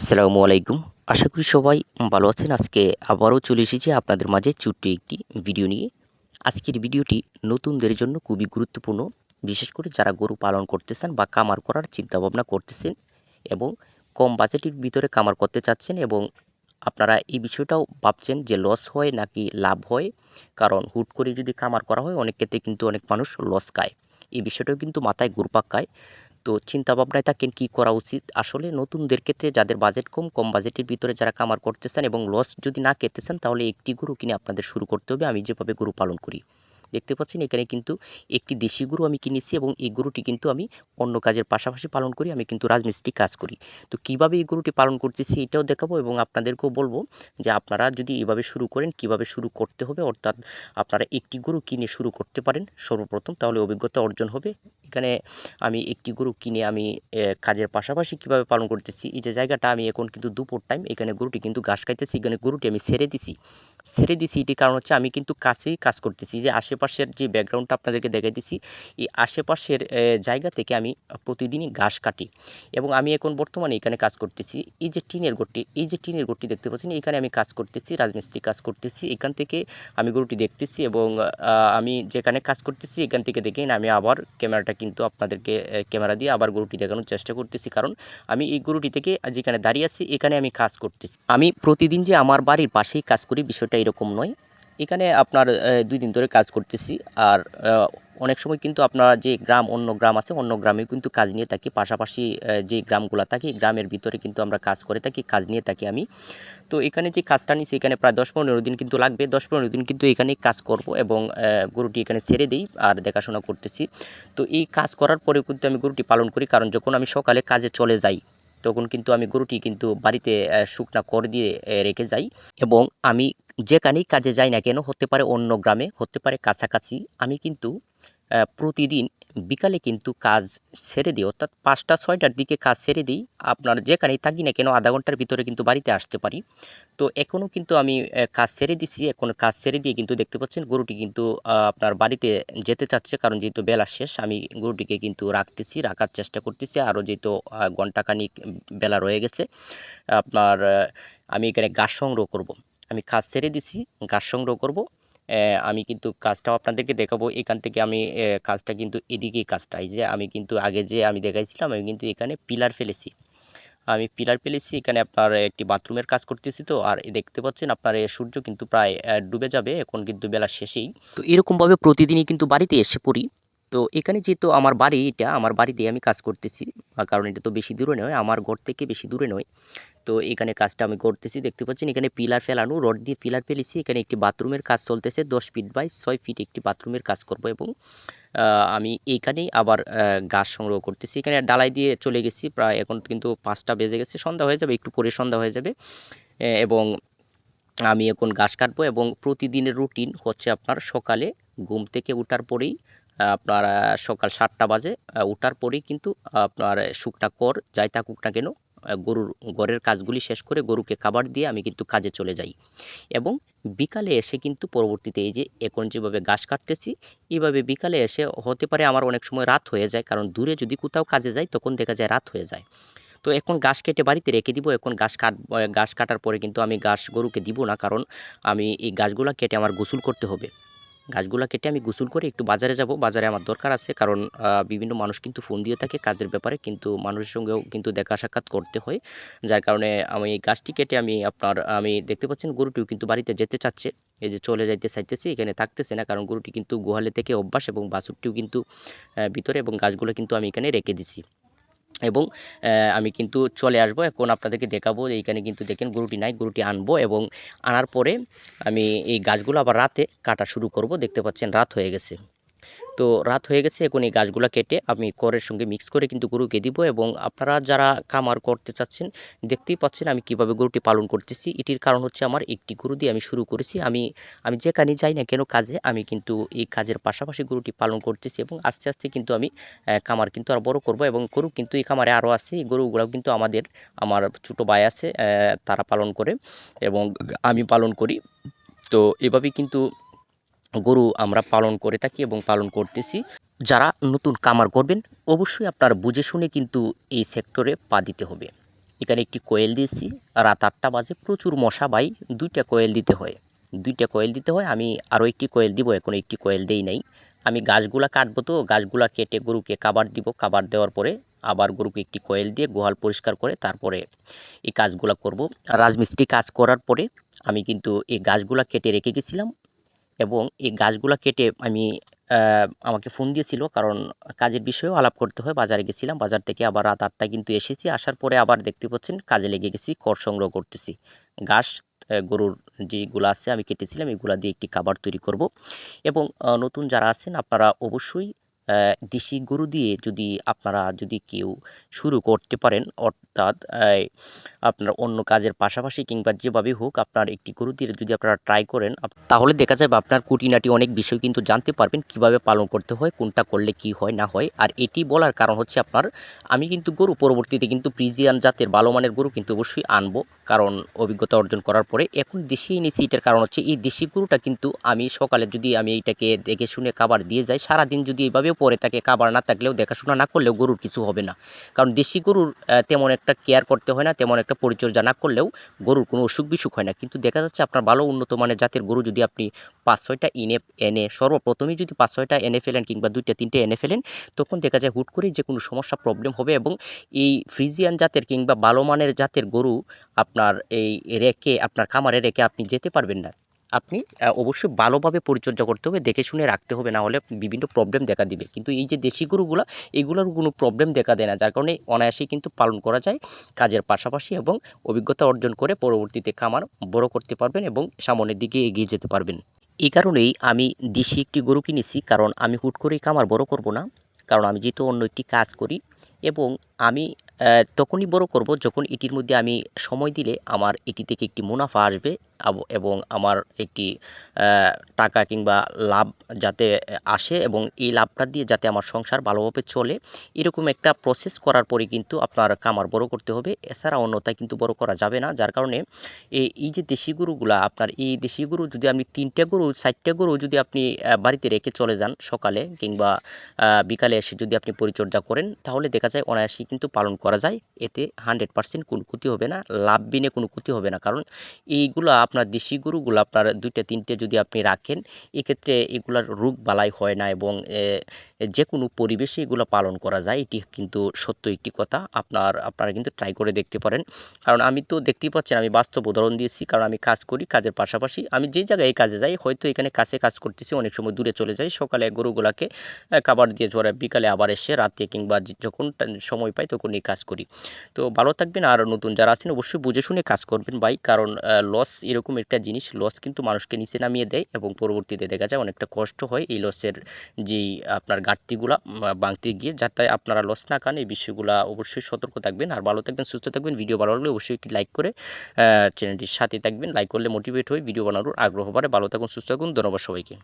আসসালামু আলাইকুম। আশা করি সবাই ভালো আছেন। আজকে আবারও চলে এসেছি আপনাদের মাঝে ছোট্ট একটি ভিডিও নিয়ে। আজকের ভিডিওটি নতুনদের জন্য খুবই গুরুত্বপূর্ণ। বিশেষ করে যারা গরু পালন করতেছেন বা কামার করার চিন্তাভাবনা করতেছেন এবং কম বাজেটের ভিতরে কামার করতে চাচ্ছেন এবং আপনারা এই বিষয়টাও ভাবছেন যে লস হয় নাকি লাভ হয়? কারণ হুট করে যদি কামার করা হয়, অনেক ক্ষেত্রে কিন্তু অনেক মানুষ লস খায়। এই বিষয়টাও কিন্তু মাথায় ঘুরপাক খায়। তো চিন্তা ভাবনায় থাকেন, কী করা উচিত? আসলে নতুনদের ক্ষেত্রে যাদের বাজেট কম কম বাজেটের ভিতরে যারা কামার করতেছেন এবং লস যদি না খেতেছেন, তাহলে একটি গরু কিনে আপনাদের শুরু করতে হবে। আমি যেভাবে গরু পালন করি। দেখতে পাচ্ছেন, এখানে কিন্তু একটি দেশি গরু আমি কিনেছি এবং এই গরুটি কিন্তু আমি অন্য কাজের পাশাপাশি পালন করি, আমি কিন্তু রাজমিস্ত্রি কাজ করি। তো কীভাবে এই গরুটি পালন করতেছি এটাও দেখাবো এবং আপনাদেরকেও বলব যে আপনারা যদি এভাবে শুরু করেন, কীভাবে শুরু করতে হবে, অর্থাৎ আপনারা একটি গরু কিনে শুরু করতে পারেন সর্বপ্রথম, তাহলে অভিজ্ঞতা অর্জন হবে। এখানে আমি একটি গরু কিনে আমি কাজের পাশাপাশি কীভাবে পালন করতেছি, এই যে জায়গাটা আমি এখন কিন্তু দুপুর টাইম এখানে গরুটি কিন্তু ঘাস খাইতেছি, এখানে গরুটি আমি ছেড়ে দিছি। ছেড়ে দিছি এটির কারণ হচ্ছে আমি কিন্তু কাছেই কাজ করতেছি। যে আশেপাশের যে ব্যাকগ্রাউন্ডটা আপনাদেরকে দেখাই দিছি, এই আশেপাশের জায়গা থেকে আমি প্রতিদিনই ঘাস কাটি এবং আমি এখন বর্তমানে এখানে কাজ করতেছি। এই যে টিনের গড়টি, এই যে টিনের গড়টি দেখতে পাচ্ছেন, এখানে আমি কাজ করতেছি, রাজমিস্ত্রি কাজ করতেছি। এখান থেকে আমি গরুটি দেখতেছি এবং আমি যেখানে কাজ করতেছি, এখান থেকে দেখেই না আমি আবার ক্যামেরাটা কিন্তু আপনাদেরকে ক্যামেরা দিয়ে আবার গরুটি দেখানোর চেষ্টা করতেছি। কারণ আমি এই গরুটি থেকে যেখানে দাঁড়িয়ে আছি, এখানে আমি কাজ করতেছি। আমি প্রতিদিন যে আমার বাড়ির পাশেই কাজ করি বিষয়টা এরকম নয়। এখানে আপনার দুই দিন ধরে কাজ করতেছি। আর অনেক সময় কিন্তু আপনার যে গ্রাম, অন্য গ্রাম আছে, অন্য গ্রামেও কিন্তু কাজ নিয়ে থাকি। পাশাপাশি যে গ্রামগুলো থাকি গ্রামের ভিতরে কিন্তু আমরা কাজ করে থাকি, কাজ নিয়ে থাকি আমি। তো এখানে যে কাজটা নিছি, এখানে প্রায় দশ পনেরো দিন কিন্তু লাগবে। দশ পনেরো দিন কিন্তু এখানে কাজ করব এবং গরুটি এখানে ছেড়ে দিই আর দেখাশোনা করতেছি। তো এই কাজ করার পরে কিন্তু আমি গরুটি পালন করি। কারণ যখন আমি সকালে কাজে চলে যাই তখন কিন্তু আমি গরুটি কিন্তু বাড়িতে শুকনা কর দিয়ে রেখে যাই এবং আমি যেখানেই কাজে যাই না কেন, হতে পারে অন্য গ্রামে, হতে পারে কাছাকাছি, আমি কিন্তু প্রতিদিন বিকালে কিন্তু কাজ ছেড়ে দিই। অর্থাৎ পাঁচটা, ছয়টার দিকে কাজ ছেড়ে দিই। আপনার যেখানেই থাকি না কেন, আধা ঘণ্টার ভিতরে কিন্তু বাড়িতে আসতে পারি। তো এখনও কিন্তু আমি কাজ ছেড়ে দিছি। এখন কাজ ছেড়ে দিয়ে কিন্তু দেখতে পাচ্ছেন গরুটি কিন্তু আপনার বাড়িতে যেতে চাচ্ছে। কারণ যেহেতু বেলা শেষ, আমি গরুটিকে কিন্তু রাখতেছি, রাখার চেষ্টা করতেছি। আরও যেহেতু ঘন্টাখানিক বেলা রয়ে গেছে, আপনার আমি এখানে গাছ সংগ্রহ করব। আমি কাজ ছেড়ে দিছি গাছ সংগ্রহ করব। আমি কিন্তু কাজটাও আপনাদেরকে দেখাবো। এখান থেকে আমি কাজটা কিন্তু এদিকেই কাজটা। এই যে আমি কিন্তু আগে যে আমি দেখাইছিলাম, আমি কিন্তু এখানে পিলার ফেলেছি। আমি পিলার ফেলেছি, এখানে আপনার একটি বাথরুমের কাজ করতেছি তো, আর দেখতে পাচ্ছেন আপনার সূর্য কিন্তু প্রায় ডুবে যাবে, এখন কিন্তু বেলা শেষেই। তো এরকমভাবে প্রতিদিনই কিন্তু বাড়িতে এসে পড়ি। তো এখানে যেহেতু আমার বাড়ি, এটা আমার বাড়িতে আমি কাজ করতেছি কারণ এটা তো বেশি দূরে নয়, আমার ঘর থেকে বেশি দূরে নয়। তো এখানে কাজটা আমি করতেছি। দেখতে পাচ্ছেন এখানে পিলার ফেলানো, রড দিয়ে পিলার ফেলেছি। এখানে একটি বাথরুমের কাজ চলতেছে, দশ ফিট বাই ছয় ফিট একটি বাথরুমের কাজ করব এবং আমি এইখানেই আবার গাছ সংগ্রহ করতেছি। এখানে ডালাই দিয়ে চলে গেছি, প্রায় এখন কিন্তু পাঁচটা বেজে গেছে। সন্ধ্যা হয়ে যাবে, একটু পরে সন্ধ্যা হয়ে যাবে। এবং আমি এখন গাছ কাটবো এবং প্রতিদিনের রুটিন হচ্ছে আপনার সকালে ঘুম থেকে ওঠার পরেই আপনার সকাল সাতটা বাজে ওঠার পরেই কিন্তু আপনার শুকনা কর, যাই থাকুক না কেন গরুর ঘরের কাজগুলি শেষ করে গরুকে খাবার দিয়ে আমি কিন্তু কাজে চলে যাই। এবং বিকালে এসে কিন্তু পরবর্তীতে এই যে এখন যেভাবে ঘাস কাটতেছি এইভাবে বিকালে এসে হতে পারে আমার অনেক সময় রাত হয়ে যায়, কারণ দূরে যদি কোথাও কাজে যাই তখন দেখা যায় রাত হয়ে যায়। তো এখন ঘাস কেটে বাড়িতে রেখে দিব, এখন ঘাস কাট, ঘাস কাটার পরে কিন্তু আমি ঘাস গরুকে দিব না, কারণ আমি এই গাছগুলো কেটে আমার গোসল করতে হবে। গাছগুলো কেটে আমি গোসল করে একটু বাজারে যাব। বাজারে আমার দরকার আছে কারণ বিভিন্ন মানুষ কিন্তু ফোন দিয়ে থাকে কাজের ব্যাপারে, কিন্তু মানুষের সঙ্গেও কিন্তু দেখা সাক্ষাৎ করতে হয়। যার কারণে আমি এই গাছটি কেটে আমি আপনার, আমি দেখতে পাচ্ছেন গরুটিও কিন্তু বাড়িতে যেতে চাচ্ছে। এই যে চলে যাইতে চাইতেছি, এখানে থাকতেছে না কারণ গরুটি কিন্তু গোহালে থেকে অভ্যাস এবং বাছুরটিও কিন্তু ভিতরে এবং গাছগুলো কিন্তু আমি এখানে রেখে দিছি। এবং আমি কিন্তু চলে আসব। এখন আপনাদেরকে দেখাবো এইখানে কিন্তু দেখেন গরুটি নাই, গরুটি আনব এবং আনার পরে আমি এই গাছগুলো আবার রাতে কাটা শুরু করব। দেখতে পাচ্ছেন রাত হয়ে গেছে। তো রাত হয়ে গেছে, এখন এই গাছগুলো কেটে আমি করের সঙ্গে মিক্স করে কিন্তু গরুকে দিব এবং আপনারা যারা কামার করতে চাচ্ছেন, দেখতেই পাচ্ছেন আমি কীভাবে গরুটি পালন করতেছি। এটির কারণ হচ্ছে আমার একটি গরু দিয়ে আমি শুরু করেছি। আমি আমি যেখানে যাই না কেন কাজে, আমি কিন্তু এই কাজের পাশাপাশি গরুটি পালন করতেছি এবং আস্তে আস্তে কিন্তু আমি কামার কিন্তু আর বড় করব এবং গরু কিন্তু এই কামারে আরও আছে। এই গরুগুলো কিন্তু আমাদের, আমার ছোটো ভাই আছে তারা পালন করে এবং আমি পালন করি। তো এভাবেই কিন্তু গরু আমরা পালন করে থাকি এবং পালন করতেছি। যারা নতুন কামার করবেন, অবশ্যই আপনার বুঝে শুনে কিন্তু এই সেক্টরে পা দিতে হবে। এখানে একটি কোয়েল দিয়েছি, রাত আটটা বাজে, প্রচুর মশা বাই দুইটা কোয়েল দিতে হয়। দুইটা কোয়েল দিতে হয়, আমি আরও একটি কোয়েল দিব, এখন একটি কোয়েল দেই নাই। আমি গাছগুলা কাটবো তো, গাছগুলা কেটে গরুকে কাবার দিব। কাবার দেওয়ার পরে আবার গরুকে একটি কোয়েল দিয়ে গোহাল পরিষ্কার করে তারপরে এই কাজগুলা করব। রাজমিস্ত্রি কাজ করার পরে আমি কিন্তু এই গাছগুলা কেটে রেখে গেছিলাম। এবং এই গাছগুলো কেটে আমি আমাকে ফোন দিয়েছিল। কারণ কাজের বিষয়েও আলাপ করতে হয়। বাজারে গেছিলাম। বাজার থেকে আবার রাত আটটায় কিন্তু এসেছি। আসার পরে আবার দেখতে পাচ্ছেন, কাজে লেগে গেছি, খড় সংগ্রহ করতেছি। ঘাস গরুর যেগুলো আছে, আমি কেটেছিলাম। এগুলা দিয়ে একটি খাবার তৈরি করব। এবং নতুন যারা আছেন, আপনারা অবশ্যই দেশি গরু দিয়ে যদি আপনারা যদি কেউ শুরু করতে পারেন, অর্থাৎ আপনার অন্য কাজের পাশাপাশি কিংবা যেভাবেই হোক আপনার একটি গরু দিয়ে যদি আপনারা ট্রাই করেন তাহলে দেখা যাবে আপনার কুটিনাটি অনেক বিষয় কিন্তু জানতে পারবেন কীভাবে পালন করতে হয়, কোনটা করলে কি হয়, না হয়। আর এটি বলার কারণ হচ্ছে আপনার, আমি কিন্তু গরু পরবর্তীতে কিন্তু প্রিজিয়ান জাতের ভালো মানের গরু কিন্তু অবশ্যই আনব, কারণ অভিজ্ঞতা অর্জন করার পরে এখন দেশি এনেছি, এটার কারণ হচ্ছে এই দেশি গরুটা কিন্তু আমি সকালে যদি আমি এইটাকে দেখে শুনে খাবার দিয়ে যাই, সারাদিন যদি এইভাবেও পরে তাকে খাবার না থাকলেও দেখাশোনা না করলেও গরুর কিছু হবে না। কারণ দেশি গরুর তেমন একটা কেয়ার করতে হয় না, তেমন একটা পরিচর্যা না করলেও গরুর কোনো অসুখ বিসুখ হয় না। কিন্তু দেখা যাচ্ছে আপনার ভালো উন্নত মানের জাতের গরু যদি আপনি পাঁচ ছয়টা এনে এনে, সর্বপ্রথমেই যদি পাঁচ ছয়টা এনে ফেলেন কিংবা দুইটা, তিনটে এনে ফেলেন, তখন দেখা যায় হুট করেই যে কোনো সমস্যা প্রবলেম হবে এবং এই ফ্রিজিয়ান জাতের কিংবা ভালো মানের জাতের গরু আপনার এই রেখে, আপনার খামারে রেখে আপনি যেতে পারবেন না। আপনি অবশ্যই ভালোভাবে পরিচর্যা করতে হবে, দেখে শুনে রাখতে হবে না হলে বিভিন্ন প্রবলেম দেখা দিবে। কিন্তু এই যে দেশি গরুগুলো, এগুলোর কোনো প্রবলেম দেখা দেয় না। যার কারণে অনায়াসেই কিন্তু পালন করা যায়, কাজের পাশাপাশি এবং অভিজ্ঞতা অর্জন করে পরবর্তীতে খামার বড় করতে পারবেন এবং সামনের দিকে এগিয়ে যেতে পারবেন। এই কারণেই আমি দেশি একটি গরু কিনেছি, কারণ আমি হুট করেই খামার বড় করব না। কারণ আমি যেহেতু অন্য একটি কাজ করি এবং আমি তখনই বড় করব যখন এটির মধ্যে আমি সময় দিলে আমার এটি থেকে একটি মুনাফা আসবে এবং আমার একটি টাকা কিংবা লাভ যাতে আসে এবং এই লাভটা দিয়ে যাতে আমার সংসার ভালোভাবে চলে। এরকম একটা প্রসেস করার পরে কিন্তু আপনার কামার বড় করতে হবে। এছাড়া অন্যথায় কিন্তু বড় করা যাবে না, যার কারণে এই যে দেশি গরুগুলা, আপনার এই দেশি গরু যদি আপনি তিনটে গরু, চারটে গরু যদি আপনি বাড়িতে রেখে চলে যান সকালে কিংবা বিকালে এসে যদি আপনি পরিচর্যা করেন, তাহলে দেখা যায় অনায়াসেই কিন্তু পালন করা যায়। এতে হান্ড্রেড পার্সেন্ট কোনো ক্ষতি হবে না, লাভ বিনে কোনো ক্ষতি হবে না। কারণ এইগুলো আপনার দেশি গরুগুলো আপনার দুইটা, তিনটে যদি আপনি রাখেন, এক্ষেত্রে এগুলার রোগ বালাই হয় না এবং যে কোনো পরিবেশে এগুলো পালন করা যায়, এটি কিন্তু সত্য একটি কথা। আপনার, আপনারা কিন্তু ট্রাই করে দেখতে পারেন। কারণ আমি তো দেখতেই পাচ্ছেন আমি বাস্তব উদাহরণ দিয়েছি, কারণ আমি কাজ করি কাজের পাশাপাশি। আমি যে জায়গায় কাজে যাই, হয়তো এখানে কাছে কাজ করতেছি, অনেক সময় দূরে চলে যাই। সকালে গরুগুলাকে খাবার দিয়ে ধরে বিকালে আবার এসে রাতে কিংবা যখন সময় পাই, তখন এই কাজ করি। তো ভালো থাকবেন আর নতুন যারা আছেন অবশ্যই বুঝে শুনে কাজ করবেন ভাই, কারণ লস এরকম একটা জিনিস লস কিন্তু মানুষকে নিচে নামিয়ে দেয় এবং পরবর্তীতে দেখা যায় অনেকটা কষ্ট হয় এই লসের যেই আপনার ঘাটতিগুলা ভাঙতে গিয়ে, যাতে আপনারা লস না খান, এই বিষয়গুলো অবশ্যই সতর্ক থাকবেন। আর ভালো থাকবেন, সুস্থ থাকবেন ভিডিও ভালো লাগলে অবশ্যই একটি লাইক করে চ্যানেলটির সাথে থাকবেন। লাইক করলে মোটিভেট হয়ে ভিডিও বানানোর আগ্রহ বাড়ে। ভালো থাকুন, সুস্থ থাকুন, ধন্যবাদ সবাইকে।